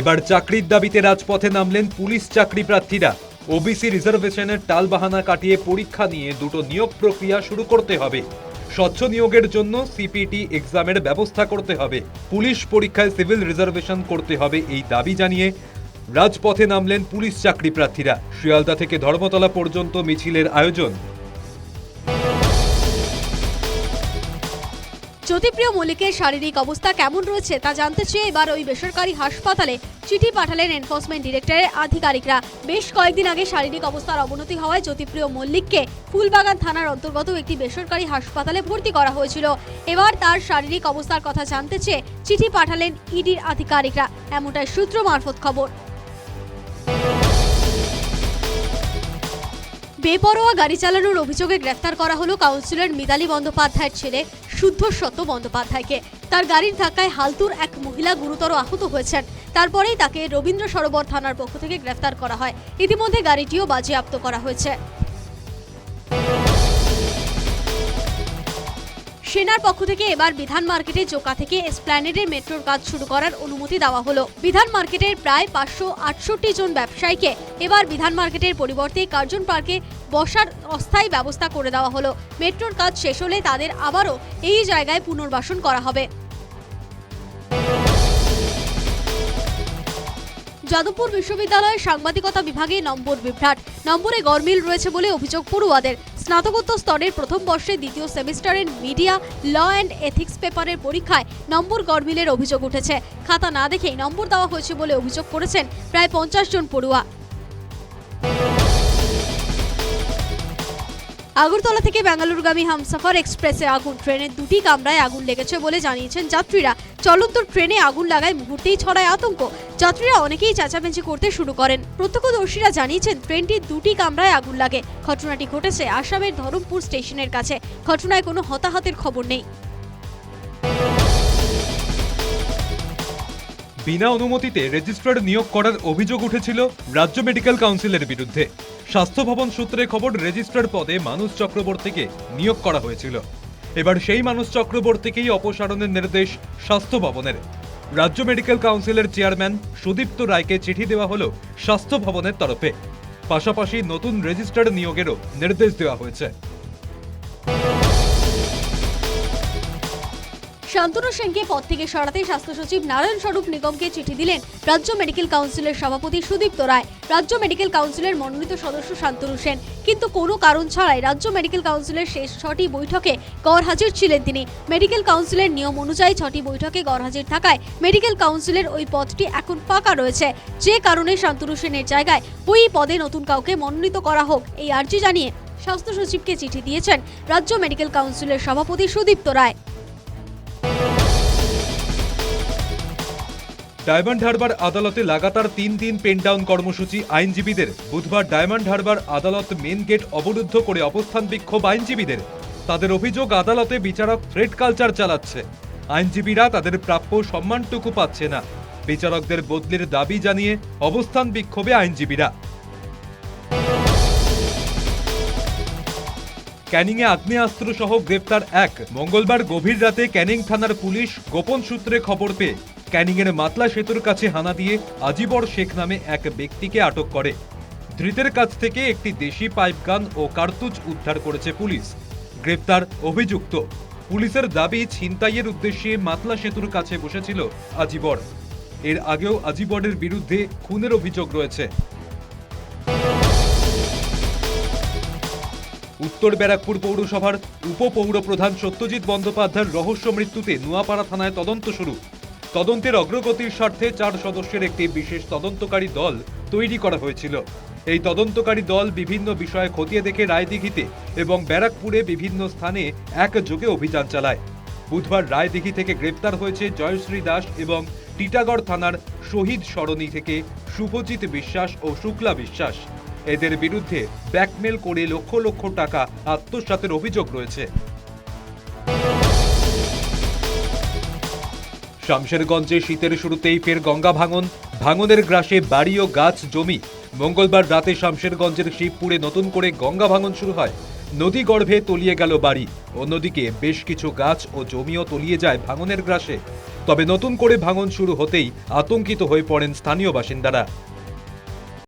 এবার চাকরির দাবিতে রাজপথে নামলেন পুলিশ চাকরি প্রার্থীরা। ওবিসি রিজার্ভেশনের টালবাহানা কাটিয়ে পরীক্ষা নিয়ে দুটো নিয়োগ প্রক্রিয়া শুরু করতে হবে। স্বচ্ছ নিয়োগের জন্য সিপিটি এক্সামের ব্যবস্থা করতে হবে। পুলিশ পরীক্ষায় সিভিল রিজার্ভেশন করতে হবে এই দাবি জানিয়ে রাজপথে নামলেন পুলিশ চাকরি প্রার্থীরা। শিয়ালদা থেকে ধর্মতলা পর্যন্ত মিছিলের আয়োজন। জ্যোতিপ্রিয় মল্লিকের শারীরিক অবস্থা কেমন রয়েছে তা জানতে চেয়ে এবার ওই বেসরকারি হাসপাতালে চিঠি পাঠালেন এনফোর্সমেন্ট ডিরেক্টরের আধিকারিকরা। বেশ কয়েকদিন আগে শারীরিক অবস্থার অবনতি হওয়ায় জ্যোতিপ্রিয় মল্লিককে ফুলবাগান থানার অন্তর্গত একটি বেসরকারি হাসপাতালে ভর্তি করা হয়েছিল। এবার তার শারীরিক অবস্থার কথা জানতে চেয়ে চিঠি পাঠালেন ইডির আধিকারিকরা। এমনটাই সূত্র মারফত খবর। বেপরোয়া গাড়ি চালানোর অভিযোগে গ্রেফতার করা হলো কাউন্সিলর মিতালি বন্দ্যোপাধ্যায়ের ছেলে শুদ্ধস্বত বন্দ্যোপাধ্যায়কে। তার গাড়ির ধাক্কায় হালতুর এক মহিলা গুরুতর আহত হয়েছেন। তারপরেই তাকে রবীন্দ্র সরোবর থানার পক্ষ থেকে গ্রেফতার করা হয়। ইতিমধ্যে গাড়িটিও বাজেয়াপ্ত করা হয়েছে। সেনার পক্ষ থেকে এবার বিধান মার্কেটে জোকা থেকে এসপ্ল্যানেডের মেট্রোর কাজ শুরু করার অনুমতি দেওয়া হলো। বিধান মার্কেটের প্রায় পাঁচশো আটষট্টি জন ব্যবসায়ীকে এবার বিধান মার্কেটের পরিবর্তে কার্জন পার্কে বসার অস্থায়ী ব্যবস্থা করে দেওয়া হলো। মেট্রোর কাজ শেষ হলে তাদের আবারও এই জায়গায় পুনর্বাসন করা হবে। যাদবপুর বিশ্ববিদ্যালয়ের সাংবাদিকতা বিভাগে নম্বর বিভ্রাট। নম্বরে গরমিল রয়েছে বলে অভিযোগ পড়ুয়াদের। স্নাতকোত্তর স্তরের প্রথম বর্ষে দ্বিতীয় সেমিস্টারের মিডিয়া, ল অ্যান্ড এথিক্স পেপারের পরীক্ষায় নম্বর গরমিলের অভিযোগ উঠেছে। খাতা না দেখেই নম্বর দেওয়া হয়েছে বলে অভিযোগ করেছেন প্রায় পঞ্চাশ জন পড়ুয়া। আগরতলা থেকে বেঙ্গালুরুগামী হামসাফার এক্সপ্রেসে আগুন। ট্রেনের দুটি কামরায় আগুন লেগেছে বলে জানিয়েছেন যাত্রীরা। চলন্ত ট্রেনে আগুন লাগায় মুহূর্তেই ছড়ায় আতঙ্ক। যাত্রীরা অনেকেই চেঁচামেচি করতে শুরু করেন। প্রত্যক্ষদর্শীরা জানিয়েছেন, ট্রেনটির দুটি কামরায় আগুন লাগে। ঘটনাটি ঘটেছে আসামের ধরমপুর স্টেশনের কাছে। ঘটনায় কোনো হতাহতের খবর নেই। বিনা অনুমতিতে রেজিস্ট্রার নিয়োগ করার অভিযোগ উঠেছিল রাজ্য মেডিকেল কাউন্সিলের বিরুদ্ধে। স্বাস্থ্য ভবন সূত্রে খবর রেজিস্ট্রার পদে মানুষ চক্রবর্তীকে নিয়োগ করা হয়েছিল। এবার সেই মানুষ চক্রবর্তীকেই অপসারণের নির্দেশ স্বাস্থ্য ভবনের। রাজ্য মেডিকেল কাউন্সিলের চেয়ারম্যান সুদীপ্ত রায়কে চিঠি দেওয়া হল স্বাস্থ্য ভবনের তরফে। পাশাপাশি নতুন রেজিস্ট্রার নিয়োগেরও নির্দেশ দেওয়া হয়েছে। শান্তনু সেনকে পদ থেকে সরাতে স্বাস্থ্য সচিব নারায়ণ স্বরূপ নিগমকে চিঠি দিলেন রাজ্য মেডিকেল কাউন্সিলের সভাপতি সুদীপ্ত রায়। রাজ্য মেডিকেল কাউন্সিলের মনোনীত সদস্য শান্তনু সেন। কিন্তু কোনো কারণ ছাড়াই রাজ্য মেডিকেল কাউন্সিলের শেষ ছটি বৈঠকে গড়হাজির ছিলেন তিনি। মেডিকেল কাউন্সিলের নিয়ম অনুযায়ী ছটি বৈঠকে গড়হাজির থাকায় মেডিকেল কাউন্সিলের ওই পদটি এখন ফাঁকা রয়েছে। যে কারণে শান্তনু সেনের জায়গায় ওই পদে নতুন কাউকে মনোনীত করা হোক এই আর্জি জানিয়ে স্বাস্থ্য সচিবকে চিঠি দিয়েছেন রাজ্য মেডিকেল কাউন্সিলের সভাপতি সুদীপ্ত রায়। ডায়মন্ড হারবার আদালতে লাগাতার তিন দিন পেন ডাউন কর্মসূচি আইনজীবীদের। বুধবার ডায়মন্ড হারবার আদালত মেন গেট অবরুদ্ধ করে অবস্থান বিক্ষোভ আইনজীবীদের। তাদের অভিযোগ আদালতে বিচারক থ্রেড কালচার চালাচ্ছে। আইনজীবীরা তাদের প্রাপ্য সম্মানটুকু পাচ্ছে না। বিচারকদের বদলির দাবি জানিয়ে অবস্থান বিক্ষোভে আইনজীবীরা। ক্যানিংয়ে আগ্নেয়াস্ত্র সহ গ্রেপ্তার এক। মঙ্গলবার গভীর রাতে ক্যানিং থানার পুলিশ গোপন সূত্রে খবর পেয়ে ক্যানিংয়ের মাতলা সেতুর কাছে হানা দিয়ে আজিবর শেখ নামে এক ব্যক্তিকে আটক করে। ধৃতের কাছ থেকে একটি দেশি পাইপগান ও কার্তুজ উদ্ধার করেছে পুলিশ। গ্রেপ্তার অভিযুক্ত। পুলিশের দাবি ছিনতাইয়ের উদ্দেশ্যে মাতলা সেতুর কাছে বসেছিল আজিবর। এর আগেও আজিবরের বিরুদ্ধে খুনের অভিযোগ রয়েছে। উত্তর ব্যারাকপুর পৌরসভার উপপৌরপ্রধান সত্যজিৎ বন্দ্যোপাধ্যায়ের রহস্য মৃত্যুতে নোয়াপাড়া থানায় তদন্ত শুরু। তদন্তের অগ্রগতির স্বার্থে চার সদস্যের একটি বিশেষ তদন্তকারী দল তৈরি করা হয়েছিল। এই তদন্তকারী দল বিভিন্ন বিষয়ে খতিয়ে দেখে রায়দিঘিতে এবং ব্যারাকপুরে বিভিন্ন স্থানে একযোগে অভিযান চালায়। বুধবার রায়দিঘি থেকে গ্রেপ্তার হয়েছে জয়শ্রী দাস এবং টিটাগড় থানার শহীদ সরণি থেকে শুভজিৎ বিশ্বাস ও শুক্লা বিশ্বাস। এদের বিরুদ্ধে ব্ল্যাকমেল করে লক্ষ লক্ষ টাকা আত্মসাতের অভিযোগ রয়েছে। শামশেরগঞ্জে শীতের শুরুতেই ফের গঙ্গা ভাঙন, ভাঙনের গ্রাসে বাড়ি ও গাছ জমি। মঙ্গলবার রাতে শামশেরগঞ্জের শিবপুরে নতুন করে গঙ্গা ভাঙন শুরু হয়। নদী গর্ভে তলিয়ে গেল বাড়ি। অন্যদিকে বেশ কিছু গাছ ও জমিও তলিয়ে যায় ভাঙনের গ্রাসে। তবে নতুন করে ভাঙন শুরু হতেই আতঙ্কিত হয়ে পড়েন স্থানীয় বাসিন্দারা।